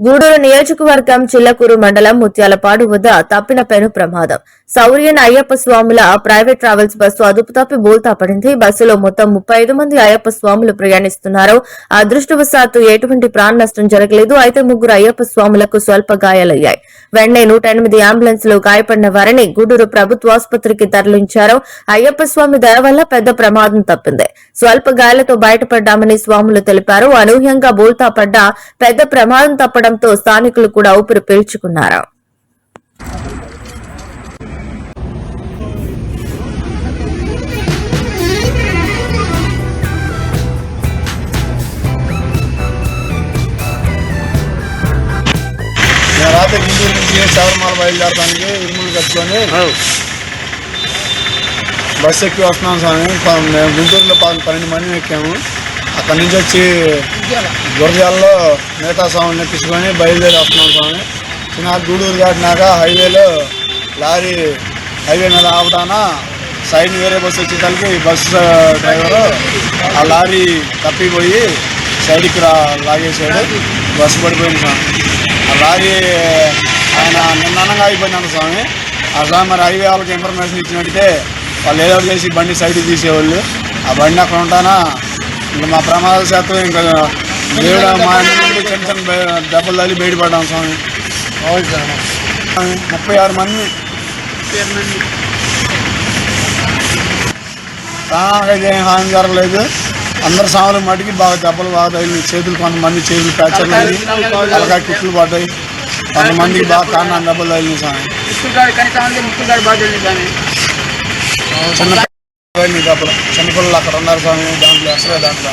గూడూరు నియోజకవర్గం చిల్లకూరు మండలం ముత్యాలపాడు వద్ద తప్పిన పెను ప్రమాదం. సౌర్యన్ అయ్యప్ప స్వాముల ప్రైవేట్ ట్రావెల్స్ బస్సు అదుపు తప్పి బోల్తా పడింది. బస్సులో మొత్తం ముప్పై ఐదు మంది అయ్యప్ప స్వాములు ప్రయాణిస్తున్నారు. అదృష్టవశాత్తు ఎటువంటి ప్రాణ నష్టం జరగలేదు. అయితే ముగ్గురు అయ్యప్ప స్వాములకు స్వల్ప గాయాలయ్యాయి. వెంటనే నూట ఎనిమిది అంబులెన్స్లో గాయపడిన వారిని గూడూరు ప్రభుత్వ ఆసుపత్రికి తరలించారు. అయ్యప్ప స్వామి దయ వల్ల పెద్ద ప్రమాదం తప్పింది. స్వల్ప గాయాలతో బయటపడ్డామని స్వాములు తెలిపారు. అనూహ్యంగా బోల్తా పడ్డ పెద్ద ప్రమాదం తప్పడంతో స్థానికులు కూడా ఊపిరి పీల్చుకున్నారు. నేను రాత్రి గుంటూరు నుంచి శబరిమల బయలుదేరడానికి ఇరుములు కట్టుకొని బస్సు ఎక్కి వస్తున్నాం స్వామి. ప- మేము గుంటూరులో ప- పన్నెండు మంది ఎక్కాము. అక్కడి నుంచి వచ్చి గురజాల్లో మిగతా స్వామిని ఎక్కించుకొని బయలుదేరి వస్తున్నాం స్వామి. చిన్న గూడూరు దాటినాక హైవేలో లారీ హైవే మీద ఆపుతానా సైడ్ వేరే బస్సు వచ్చేసరికి బస్సు డ్రైవరు ఆ లారీ తప్పిపోయి సైడ్కి రా లాగేసాడు బస్సు పడిపోయింది స్వామి. ఆ లారీ ఆయన నిన్నగా అయిపోయినాను స్వామి. ఆ స్వామి మరి హైవే వాళ్ళకి ఇన్ఫర్మేషన్ ఇచ్చినట్టే వాళ్ళు ఏదో చేసి బండి సైడ్కి తీసేవాళ్ళు. ఆ బండి అక్కడ ఉంటానా మా ప్రమాద శాతం ఇంకా దేవుడు మా ఇంటి చిన్న దెబ్బలు తల్లి బయటపడ్డాం స్వామి. ముప్పై ఆరు మంది. ప్రాణానికి అయితే ఏం హాని జరగలేదు. అందరు సాములు మటుకి బాగా దెబ్బలు బాగా తగిలి చేతులు కొంతమంది చేతులు ఫ్రాక్చర్లు అయ్యి తలకాయ కుట్లు పడ్డాయి. కొంతమందికి బాగా కారణం దెబ్బలు తగిలినాయి స్వామి. చిన్న పిల్లలు దెబ్బలు చిన్నపిల్లలు అక్కడ ఉన్నారు స్వామి దాంట్లో అసలే దాంట్లో